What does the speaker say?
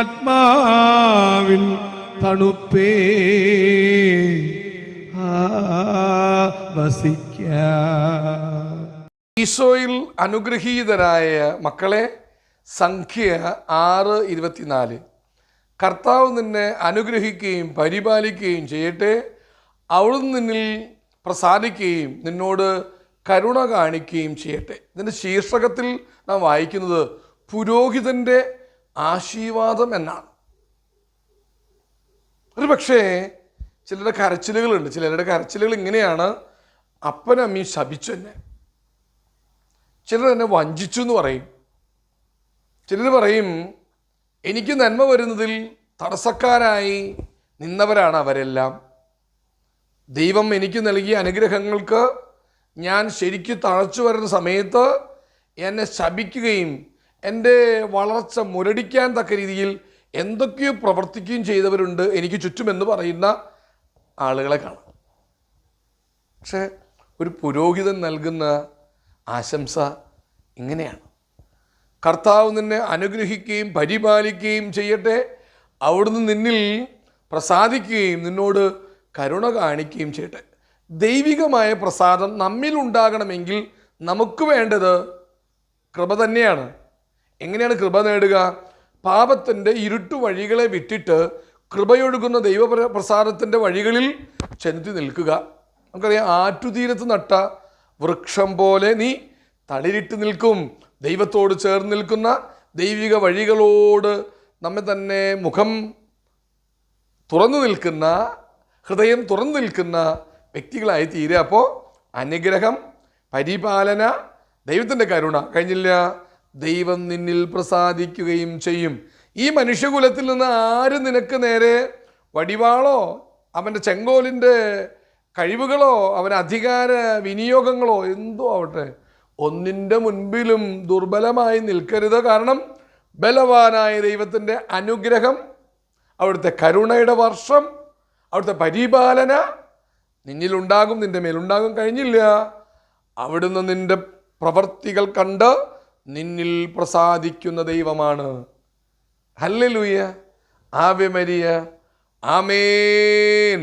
ആത്മാവിൻ തണുപ്പേ. വസിക്ക. ഈശോയിൽ അനുഗ്രഹീതരായ മക്കളെ സംഖ്യ ആറ് ഇരുപത്തിനാല്. കർത്താവ് നിന്നെ അനുഗ്രഹിക്കുകയും പരിപാലിക്കുകയും ചെയ്യട്ടെ. അവിടുന്ന് നിന്നിൽ പ്രസാദിക്കുകയും നിന്നോട് കരുണ കാണിക്കുകയും ചെയ്യട്ടെ. ഇതിന്റെ ശീർഷകത്തിൽ നാം വായിക്കുന്നത് പുരോഹിതന്റെ ആശീർവാദം എന്നാണ്. ഒരു പക്ഷേ ചിലരുടെ കരച്ചിലുകളുണ്ട്. ചിലരുടെ കരച്ചിലുകൾ ഇങ്ങനെയാണ്. അപ്പനമ്മീ ശപിച്ചു എന്നെ. ചിലർ എന്നെ വഞ്ചിച്ചു എന്ന് പറയും. ചിലർ പറയും എനിക്ക് നന്മ വരുന്നതിൽ തടസ്സക്കാരായി നിന്നവരാണ് അവരെല്ലാം. ദൈവം എനിക്ക് നൽകിയ അനുഗ്രഹങ്ങൾക്ക് ഞാൻ ശരിക്കും തഴച്ചു വരുന്ന സമയത്ത് എന്നെ ശപിക്കുകയും എന്റെ വളർച്ച മുരടിക്കാൻ തക്ക രീതിയിൽ എന്തൊക്കെയോ പ്രവർത്തിക്കുകയും ചെയ്തവരുണ്ട്. എനിക്ക് ചുറ്റുമെന്ന് പറയുന്ന ആളുകളെ കാണാം. പക്ഷേ ഒരു പുരോഹിതൻ നൽകുന്ന ആശംസ ഇങ്ങനെയാണ്. കർത്താവ് നിന്നെ അനുഗ്രഹിക്കുകയും പരിപാലിക്കുകയും ചെയ്യട്ടെ. അവിടുന്ന് നിന്നിൽ പ്രസാദിക്കുകയും നിന്നോട് കരുണ കാണിക്കുകയും ചെയ്യട്ടെ. ദൈവികമായ പ്രസാദം നമ്മിൽ ഉണ്ടാകണമെങ്കിൽ നമുക്ക് വേണ്ടത് കൃപ തന്നെയാണ്. എങ്ങനെയാണ് കൃപ നേടുക? പാപത്തിന്റെ ഇരുട്ടു വഴികളെ വിട്ടിട്ട് കൃപയൊഴുകുന്ന ദൈവ പ്രസാദത്തിന്റെ വഴികളിൽ ചെലുത്തി നിൽക്കുക. നമുക്കറിയാം ആറ്റുതീരത്ത് നട്ട വൃക്ഷം പോലെ നീ തളിരിട്ട് നിൽക്കും. ദൈവത്തോട് ചേർന്ന് നിൽക്കുന്ന ദൈവിക വഴികളോട് നമ്മെ തന്നെ മുഖം തുറന്നു നിൽക്കുന്ന ഹൃദയം തുറന്നു നിൽക്കുന്ന വ്യക്തികളായി തീരുക. അപ്പോൾ അനുഗ്രഹം പരിപാലന ദൈവത്തിന്റെ കരുണ. കഴിഞ്ഞില്ല. ദൈവം നിന്നിൽ പ്രസാദിക്കുകയും ചെയ്യും. ഈ മനുഷ്യകുലത്തിൽ നിന്ന് ആര് നിനക്ക് നേരെ വടിവാളോ അവന്റെ ചെങ്കോലിന്റെ കഴിവുകളോ അവന്റെ അധികാര വിനിയോഗങ്ങളോ എന്തോ ആവട്ടെ. ഒന്നിന്റെ മുൻപിലും ദുർബലമായി നിൽക്കരുത്. കാരണം ബലവാനായ ദൈവത്തിന്റെ അനുഗ്രഹം അവിടുത്തെ കരുണയുടെ വർഷം അവിടുത്തെ പരിപാലന നിന്നിലുണ്ടാകും നിന്റെ മേലുണ്ടാകും കഴിഞ്ഞില്ല. അവിടുന്ന് നിന്റെ പ്രവർത്തികൾ കണ്ട് നിന്നിൽ പ്രസാദിക്കുന്ന ദൈവമാണ്. ഹല്ലേലൂയ. ആവ്യമരിയ. മരിയ ആമേൻ.